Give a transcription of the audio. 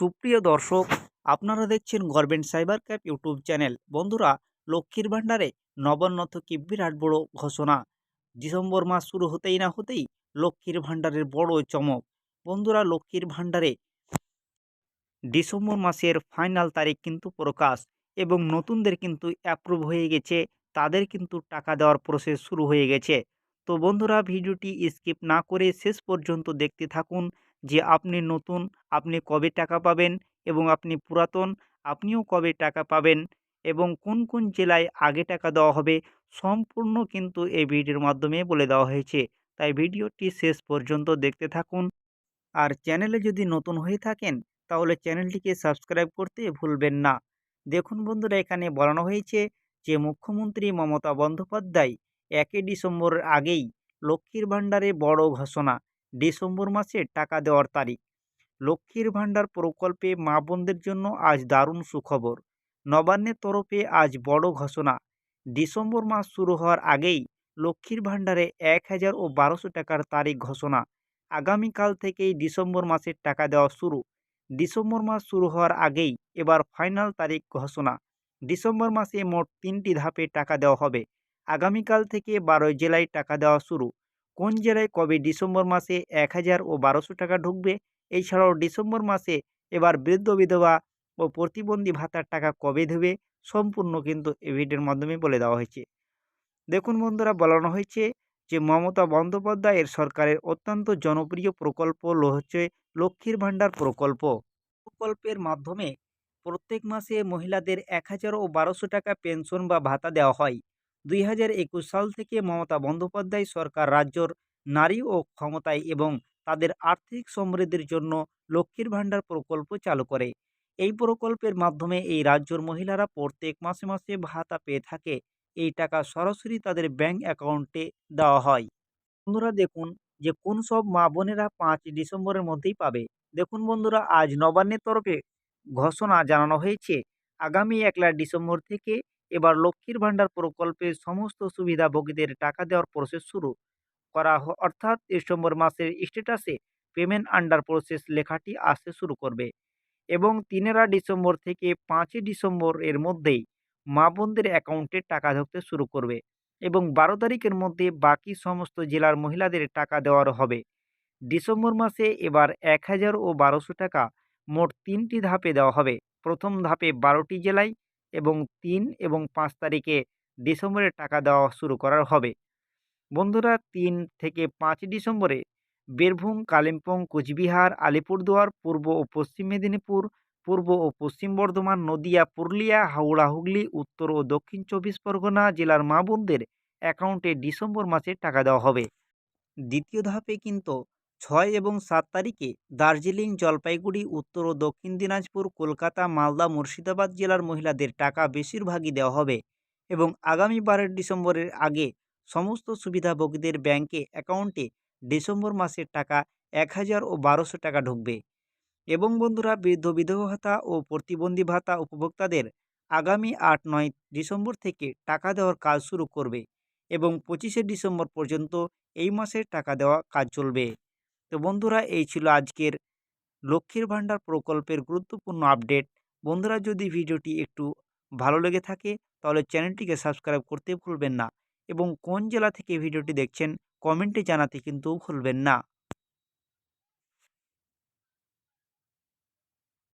সুপ্রিয় দর্শক, আপনারা দেখছেন government cyber cafe YouTube channel. বন্ধুরা, লক্ষ্মীর ভাণ্ডারে নবান্ন থেকে বিরাট বড় ঘোষণা। ডিসেম্বর মাস শুরু হতেই না হতেই লক্ষ্মীর ভাণ্ডারের বড় চমক। বন্ধুরা, লক্ষ্মীর ভাণ্ডারে ডিসেম্বর মাসের ফাইনাল তারিখ কিন্তু প্রকাশ এবং নতুনদের কিন্তু অ্যাপ্রুভ হয়ে গেছে। তাদের কিন্তু টাকা দেওয়ার প্রসেস শুরু হয়ে গেছে। তো বন্ধুরা, ভিডিওটি স্কিপ না করে শেষ পর্যন্ত দেখতে থাকুন। যে আপনি নতুন, আপনি কবে টাকা পাবেন এবং আপনি পুরাতন, আপনিও কবে টাকা পাবেন এবং কোন কোন জেলায় আগে টাকা দেওয়া হবে সম্পূর্ণ কিন্তু এই ভিডিওর মাধ্যমে বলে দেওয়া হয়েছে। তাই ভিডিওটি শেষ পর্যন্ত দেখতে থাকুন। আর চ্যানেলে যদি নতুন হয়ে থাকেন তাহলে চ্যানেলটিকে সাবস্ক্রাইব করতে ভুলবেন না। দেখুন বন্ধুরা, এখানে বলানো হয়েছে যে মুখ্যমন্ত্রী মমতা বন্দ্যোপাধ্যায় একই ডিসেম্বরের আগেই লক্ষ্মীর ভাণ্ডারে বড় ঘোষণা। ডিসেম্বর মাসে টাকা দেওয়ার তারিখ। লক্ষ্মীর ভাণ্ডার প্রকল্পে মা বোনদের জন্য আজ দারুণ সুখবর। নবান্নের তরফে আজ বড় ঘোষণা। ডিসেম্বর মাস শুরু হওয়ার আগেই লক্ষ্মীর ভাণ্ডারে এক হাজার ও বারোশো টাকার তারিখ ঘোষণা। আগামীকাল থেকেই ডিসেম্বর মাসের টাকা দেওয়া শুরু। ডিসেম্বর মাস শুরু হওয়ার আগেই এবার ফাইনাল তারিখ ঘোষণা। ডিসেম্বর মাসে মোট তিনটি ধাপে টাকা দেওয়া হবে। আগামীকাল থেকে বারোই জেলায় টাকা দেওয়া শুরু। কোন জেলায় কবে ডিসেম্বর মাসে এক হাজার ও বারোশো টাকা ঢুকবে? এছাড়াও ডিসেম্বর মাসে এবার বৃদ্ধ বিধবা ও প্রতিবন্ধী ভাতার টাকা কবে দেবে? সম্পূর্ণ কিন্তু এই ভিডিওর মাধ্যমে বলে দেওয়া হয়েছে। দেখুন বন্ধুরা, বলানো হয়েছে যে মমতা বন্দ্যোপাধ্যায়ের সরকারের অত্যন্ত জনপ্রিয় প্রকল্প হচ্ছে লক্ষ্মীর ভাণ্ডার প্রকল্প। প্রকল্পের মাধ্যমে প্রত্যেক মাসে মহিলাদের এক হাজার ও বারোশো টাকা পেনশন বা ভাতা দেওয়া হয়। দুই হাজার একুশ সাল থেকে মমতা বন্দ্যোপাধ্যায় সরকার রাজ্যর নারী ও ক্ষমতায় এবং তাদের আর্থিক সমৃদ্ধির জন্য লক্ষ্মীর ভাণ্ডার প্রকল্প চালু করে। এই প্রকল্পের মাধ্যমে এই রাজ্যর মহিলারা প্রত্যেক মাসে মাসে ভাতা পেয়ে থাকে। এই টাকা সরাসরি তাদের ব্যাংক অ্যাকাউন্টে দেওয়া হয়। বন্ধুরা, দেখুন যে কোন সব মা বোনেরা পাঁচ ডিসেম্বরের মধ্যেই পাবে। দেখুন বন্ধুরা, আজ নবান্নের তরফে ঘোষণা জানানো হয়েছে, আগামী একলা ডিসেম্বর থেকে এবার লক্ষ্মীর ভাণ্ডার প্রকল্পে সমস্ত সুবিধাভোগীদের টাকা দেওয়ার প্রসেস শুরু। করা অর্থাৎ ডিসেম্বর মাসের স্ট্যাটাসে পেমেন্ট আন্ডার প্রসেস লেখাটি আসতে শুরু করবে এবং তিনেরা ডিসেম্বর থেকে পাঁচই ডিসেম্বর এর মধ্যেই মা বোনদের অ্যাকাউন্টে টাকা ঢুকতে শুরু করবে এবং বারো তারিখের মধ্যে বাকি সমস্ত জেলার মহিলাদের টাকা দেওয়ার হবে। ডিসেম্বর মাসে এবার এক হাজার ও বারোশো টাকা মোট তিনটি ধাপে দেওয়া হবে। প্রথম ধাপে বারোটি জেলায় এবং তিন এবং পাঁচ তারিখে ডিসেম্বরে টাকা দেওয়া শুরু করার হবে। বন্ধুরা, তিন থেকে পাঁচ ডিসেম্বরে বীরভূম, কালিম্পং, কোচবিহার, আলিপুরদুয়ার, পূর্ব ও পশ্চিম মেদিনীপুর, পূর্ব ও পশ্চিম বর্ধমান, নদিয়া, পুরুলিয়া, হাওড়া, হুগলি, উত্তর ও দক্ষিণ চব্বিশ পরগনা জেলার মা বোনদের অ্যাকাউন্টে ডিসেম্বর মাসে টাকা দেওয়া হবে। দ্বিতীয় ধাপে কিন্তু ছয় এবং সাত তারিখে দার্জিলিং জলপাইগুড়ি, উত্তর ও দক্ষিণ দিনাজপুর, কলকাতা, মালদা, মুর্শিদাবাদ জেলার মহিলাদের টাকা বেশিরভাগই দেওয়া হবে এবং আগামী বারোই ডিসেম্বরের আগে সমস্ত সুবিধাভোগীদের ব্যাংকে অ্যাকাউন্টে ডিসেম্বর মাসের টাকা এক হাজার ও বারোশো টাকা ঢুকবে। এবং বন্ধুরা, বৃদ্ধ বিধবা ভাতা ও প্রতিবন্ধী ভাতা উপভোক্তাদের আগামী আট নয় ডিসেম্বর থেকে টাকা দেওয়ার কাজ শুরু করবে এবং পঁচিশে ডিসেম্বর পর্যন্ত এই মাসের টাকা দেওয়া কাজ চলবে। তো বন্ধুরা, এই ছিল আজকের লক্ষ্মীর ভাণ্ডার প্রকল্পের গুরুত্বপূর্ণ আপডেট। বন্ধুরা, যদি ভিডিওটি একটু ভালো লেগে থাকে, তাহলে চ্যানেলটিকে সাবস্ক্রাইব করতে ভুলবেন না এবং কোন জেলা থেকে ভিডিওটি দেখছেন, কমেন্টে জানাতে কিন্তু ভুলবেন না।